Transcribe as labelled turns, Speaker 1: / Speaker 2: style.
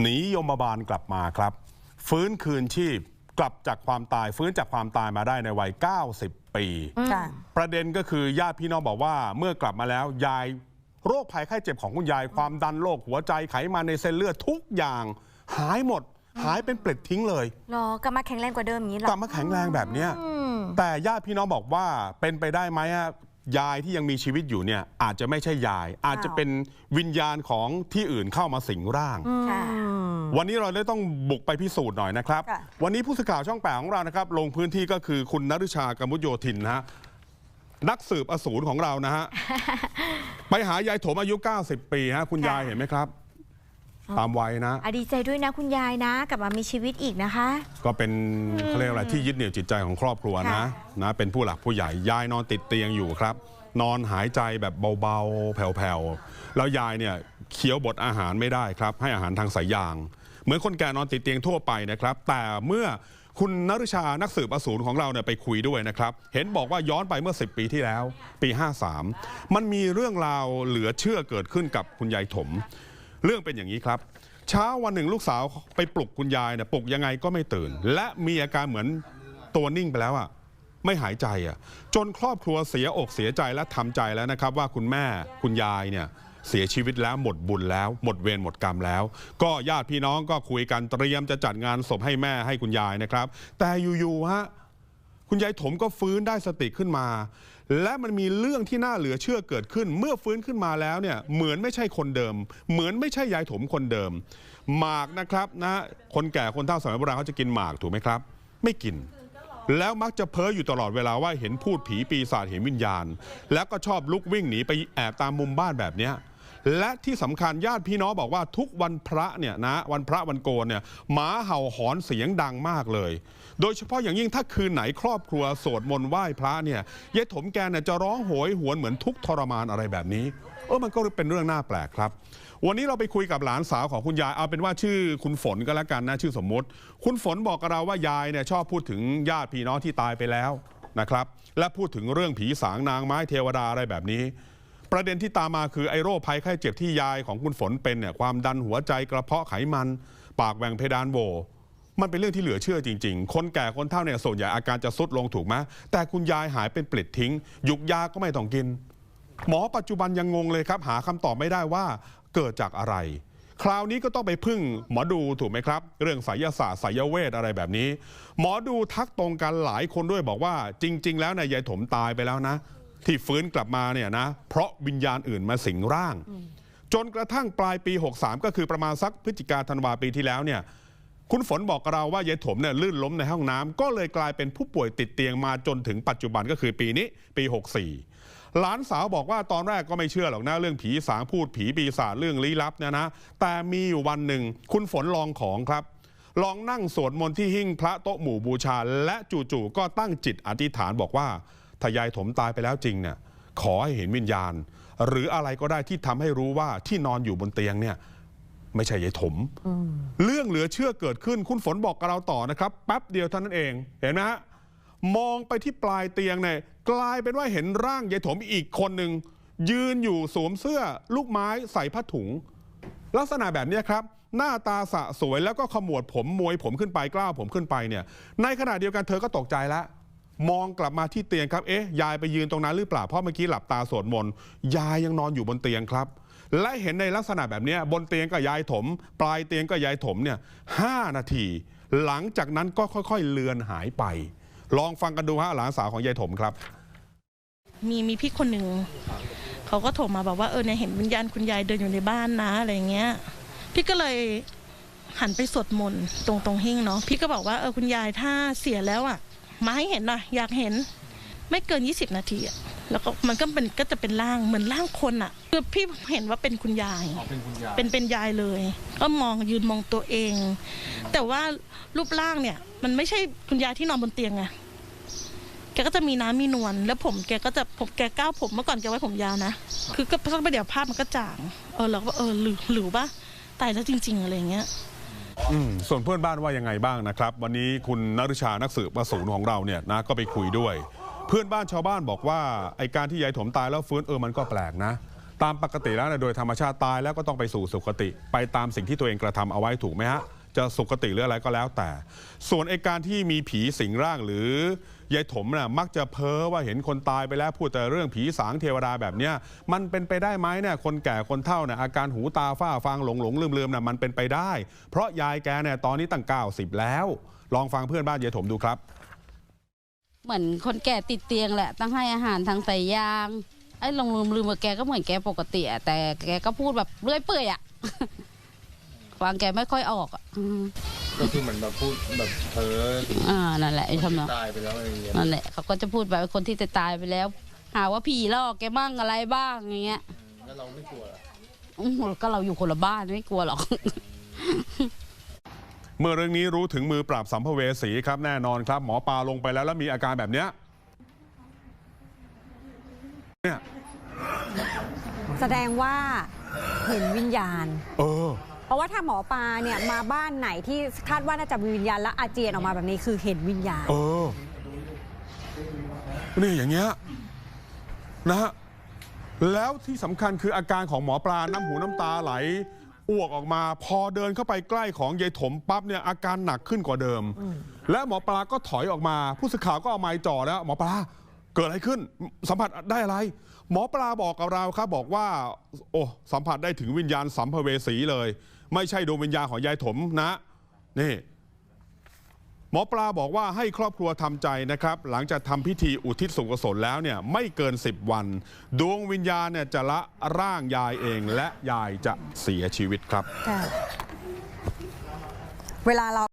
Speaker 1: หนียมบาลกลับมาครับ ฟื้นคืนชีพกลับจากความตายฟื้นจากความตายมาได้ในวัย 90 ปี
Speaker 2: ค่ะ
Speaker 1: ประเด็นก็คือญาติพี่น้องบอกว่าเมื่อกลับมาแล้วยายโรคภัยไข้เจ็บของคุณยาย ความดันโรคหัวใจไขมันในเส้นเลือดทุกอย่าง หายหมด หายเป็นเปล็ดทิ้งเลย
Speaker 2: รอกลับมาแข็งแรงกว่าเดิมอย่างนี้เหร
Speaker 1: ก
Speaker 2: อ
Speaker 1: ลับมาแข็งแรงแบบเนี้ย
Speaker 2: อืม
Speaker 1: แต่ญาติพี่น้องบอกว่าเป็นไปได้ไหมฮะ ยายที่ยังมีชีวิตอยู่เนี่ยอาจจะไม่ใช่ยาย อาจจะเป็นวิญญาณของที่อื่นเข้ามาสิงร่าง
Speaker 2: ค่ะ
Speaker 1: วันนี้เราเลยต้องบุกไปพิสูจน์หน่อยนะครับ
Speaker 2: ค่ะ
Speaker 1: วันนี้ผู้สื่อข่าวช่องแปดของเรานะครับ ลงพื้นที่ก็คือคุณนฤชากมุโยธินนะฮะนักสืบอสูรของเรานะฮะ ไปหายายโถมอายุ 90 ปีฮะคุณยายเห็นไหมครับ ตามวัยนะ
Speaker 2: อะดีใจด้วยนะคุณยายนะ กลับมามีชีวิตอีกนะคะ
Speaker 1: ก็เป็นเขาเรียกอะไรที่ยึดเหนี่ยวจิตใจของครอบครัวนะ
Speaker 2: ค่ะ
Speaker 1: นะ เป็นผู้หลักผู้ใหญ่ยายนอนติดเตียงอยู่ครับ นอนหายใจแบบเบาๆ แผ่วๆ แล้วยายเนี่ยเคี้ยวบดอาหารไม่ได้ครับ ให้อาหารทางสายยาง เหมือนคนแก่นอนติดเตียงทั่วไปนะครับ แต่เมื่อคุณนฤชานักสืบอสูรของเราเนี่ยไปคุยด้วยนะครับ เห็นบอกว่าย้อนไปเมื่อ 10 ปีที่แล้ว ปี 53 มันมีเรื่องราวเหลือเชื่อเกิดขึ้นกับคุณยายถม เรื่องเป็นอย่างนี้ครับ เช้าวันหนึ่งลูกสาวไปปลุกคุณยายเนี่ยปลุกยังไงก็ไม่ตื่น และมีอาการเหมือนตัวนิ่งไปแล้วอะไม่หายใจอะจนครอบครัวเสียอกเสียใจและทำใจแล้วนะครับ ว่าคุณแม่คุณยายเนี่ยเสียชีวิตแล้วหมดบุญแล้ว หมดเวรหมดกรรมแล้ว ก็ญาติพี่น้องก็คุยกันเตรียมจะจัดงานศพให้แม่ให้คุณยายนะครับ แต่อยู่ๆฮะคุณยายถมก็ฟื้นได้สติขึ้นมา และมันมีเรื่องที่น่าเหลือเชื่อเกิดขึ้น เมื่อฟื้นขึ้นมาแล้วเนี่ยเหมือนไม่ใช่คนเดิม เหมือนไม่ใช่ยายถมคนเดิม หมากนะครับนะคนแก่คนเฒ่าสมัยโบราณเขาจะกินหมากถูกไหมครับ ไม่กิน แล้วมักจะเพ้ออยู่ตลอดเวลาว่าเห็นพูดผีปีศาจเห็นวิญญาณ แล้วก็ชอบลุกวิ่งหนีไปแอบตามมุมบ้านแบบเนี้ย และที่สำคัญญาติพี่น้องบอกว่าทุกวันพระเนี่ยนะวันพระวันโกนเนี่ยหมาเห่าหอนเสียงดังมากเลย โดยเฉพาะอย่างยิ่งถ้าคืนไหนครอบครัวสวดมนต์ไหว้พระเนี่ยยายถมแกเนี่ยจะร้องโหยหวนเหมือนทุกทรมานอะไรแบบนี้เออมันก็เป็นเรื่องน่าแปลกครับ วันนี้เราไปคุยกับหลานสาวของคุณยายเอาเป็นว่าชื่อคุณฝนก็แล้วกันนะชื่อสมมติ คุณฝนบอกกับเราว่ายายเนี่ยชอบพูดถึงญาติพี่น้องที่ตายไปแล้วนะครับ และพูดถึงเรื่องผีสางนางไม้เทวดาอะไรแบบนี้ ประเด็นที่ตามมาคือไอโรคภัยไข้เจ็บที่ยายของคุณฝนเป็นเนี่ยความดันหัวใจกระเพาะไขมัน ปากแหว่งเพดานโหวมันเป็นเรื่องที่เหลือเชื่อจริง ๆ คนแก่คนเฒ่าเนี่ยส่วนใหญ่อาการจะซุดลงถูกไหมแต่คุณยายหายเป็นปลิดทิ้ง ยุกยาก็ไม่ต้องกิน หมอปัจจุบันยังงงเลยครับ หาคำตอบไม่ได้ว่าเกิดจากอะไร คราวนี้ก็ต้องไปพึ่งหมอดูถูกไหมครับ เรื่องไสยศาสตร์ไสยเวทอะไรแบบนี้ หมอดูทักตรงกันหลายคนด้วยบอกว่า จริง ๆ แล้วนายยายถมตายไปแล้วนะ ที่ฟื้นกลับมาเนี่ยนะเพราะวิญญาณอื่นมาสิงร่าง จนกระทั่งปลายปี 63 ก็คือประมาณสักพฤศจิกาธันวาปีที่แล้วเนี่ยคุณฝนบอกกับเราว่ายายถมเนี่ยลื่นล้มในห้องน้ำก็เลยกลายเป็นผู้ป่วยติดเตียงมาจนถึงปัจจุบันก็คือปีนี้ปี 64 หลานสาวบอกว่าตอนแรกก็ไม่เชื่อหรอกนะเรื่องผีสางพูดผีปีศาจเรื่องลี้ลับเนี่ยนะแต่มีอยู่วันหนึ่งคุณฝนลองของครับ ลองนั่งสวดมนต์ที่หิ้งพระโต๊ะหมู่บูชา และจู่ๆก็ตั้งจิตอธิษฐานบอกว่า ถ้ายายถมตายไปแล้วจริงเนี่ยขอให้เห็นวิญญาณ หรืออะไรก็ได้ที่ทำให้รู้ว่าที่นอนอยู่บนเตียงเนี่ยไม่ใช่ยายถม เรื่องเหลือเชื่อเกิดขึ้นคุณฝนบอกกับเราต่อนะครับ แป๊บเดียวเท่านั้นเองเห็นไหมฮะมองไปที่ปลายเตียงเนี่ยกลายเป็นว่าเห็นร่างยายถมอีกคนหนึ่งยืนอยู่สวมเสื้อลูกไม้ใส่ผ้าถุง ลักษณะแบบเนี้ยครับ หน้าตาสะสวยแล้วก็ขมวดผมมวยผมขึ้นไปกล้าวผมขึ้นไปเนี่ย ในขณะเดียวกันเธอก็ตกใจแล้ว มองกลับมาที่เตียงครับ เอ๊ะ ยายไปยืนตรงนั้นหรือเปล่า เพราะเมื่อกี้หลับตาสวดมนต์ ยายยังนอนอยู่บนเตียงครับ และเห็นในลักษณะแบบนี้บนเตียงก็ยายถม ปลายเตียงก็ยายถมเนี่ยห้านาที หลังจากนั้นก็ค่อยๆ เลือนหายไป ลองฟังกันดูฮะหลานสาวของยายถมครับ
Speaker 3: มีมีพี่คนหนึ่งเขาก็โทรมาบอกว่าเออเนี่ยเห็นวิญญาณคุณยายเดินอยู่ในบ้านนะอะไรเงี้ย พี่ก็เลยหันไปสวดมนต์ตรงตรงหิ้งเนาะพี่ก็บอกว่าเออคุณยายถ้าเสียแล้วอะ มาให้เห็นหน่อยอยากเห็น ไม่เกิน 20 นาทีอะแล้วก็มันก็เป็นก็จะเป็นร่างเหมือนร่างคนอะคือพี่เห็นว่าเป็นคุณยาย
Speaker 4: เป็นคุณยาย
Speaker 3: เป็นเป็นยายเลย ก็มองยืนมองตัวเอง แต่ว่ารูปร่างเนี่ย มันไม่ใช่คุณยายที่นอนบนเตียงไงแกก็จะมีน้ำมีนวลแล้วผมแกก็จะผมแกก้าวผมเมื่อก่อนแกไว้ผมยาวนะ คือก็สักไปเดี๋ยวภาพมันก็จาง เออเราก็เออหรือหรือว่าตายแล้วจริง ๆ อะไรอย่างเงี้ย
Speaker 1: อืม ส่วนเพื่อนบ้านว่ายังไงบ้างนะครับ วันนี้คุณนฤชานักสืบประสูนของเราเนี่ยนะก็ไปคุยด้วย เพื่อนบ้านชาวบ้านบอกว่าไอการที่ยายถมตายแล้วฟื้นเออมันก็แปลกนะ ตามปกติแล้วโดยธรรมชาติตายแล้วก็ต้องไปสู่สุคติ ไปตามสิ่งที่ตัวเองกระทำเอาไว้ถูกไหมฮะ จะสุคติหรืออะไรก็แล้วแต่ ส่วนไอการที่มีผีสิงร่างหรือยายถมน่ะมักจะเพ้อว่าเห็นคนตายไปแล้วพูดแต่เรื่องผีสางเทวดาแบบเนี้ยมันเป็นไปได้ไหมเนี่ยคนแก่คนเฒ่าเนี่ยอาการหูตาฝ้าฟางหลงหลงลืมลืมๆน่ะมันเป็นไปได้ เพราะยายแกเนี่ยตอนนี้ตั้ง 90 แล้ว ลองฟังเพื่อนบ้านยายถมดูครับ
Speaker 4: เหมือนคนแก่ติดเตียงแหละต้องให้อาหารทางสายยางไอ้ลงลืมลืมว่าแกก็เหมือนแกปกติอะแต่แกก็พูดแบบเรื่อยเปื่อยอะ ฟังแกไม่ค่อยออกอะอืม
Speaker 5: ก็คือเหมือนแบบพูดแบบเพ้อถึง
Speaker 4: อ่านั่นแหละไอ้ทำนอง
Speaker 5: ตายไปแล้วอะไรอย่างเงี้ย
Speaker 4: นั่นแหละเขาก็จะพูดแบบคนที่จะตายไปแล้ว หาว่าผีหลอกแกบ้างอะไรบ้างอย่างเงี้ย
Speaker 5: แล้วเราไม่กลัวเหรอ
Speaker 4: อื้อหือก็เราอยู่คนละบ้านไม่กลัวหรอก
Speaker 1: เมื่อเรื่องนี้รู้ถึงมือปราบสัมภเวสีครับแน่นอนครับ หมอปลาลงไปแล้วแล้วมีอาการแบบเนี้ยเนี่ย
Speaker 6: แสดงว่าเห็นวิญญาณ
Speaker 1: เออ
Speaker 6: เพ ราะว่าถ้าหมอปลาเนี่ยมาบ้านไหนที่คาดว่าน่าจะมีวิญญาณและอาเจียนออกมาแบบนี้คือเห็นวิญญาณ
Speaker 1: เออ นี่อย่างเงี้ยนะฮะแล้วที่สำคัญคืออาการของหมอปลาน้ำหูน้ำตาไหลอ้วกออกมา พอเดินเข้าไปใกล้ของยายถมปั๊บเนี่ยอาการหนักขึ้นกว่าเดิม และหมอปลาก็ถอยออกมา ผู้สื่อข่าวก็เอาไม้จ่อแล้ว หมอปลา เกิดอะไรขึ้น สัมผัสได้อะไร หมอปลาบอกกับเราครับบอกว่า โอ้สัมผัสได้ถึงวิญญาณสัมภเวสีเลย ไม่ใช่ดวงวิญญาณของยายถมนะนี่หมอปลาบอกว่าให้ครอบครัวทำใจนะครับ หลังจากทำพิธีอุทิศส่วนกุศลแล้วเนี่ยไม่เกิน 10 วัน ดวงวิญญาณเนี่ยจะละร่างยายเองและยายจะเสียชีวิตครับ
Speaker 6: เวลาเรา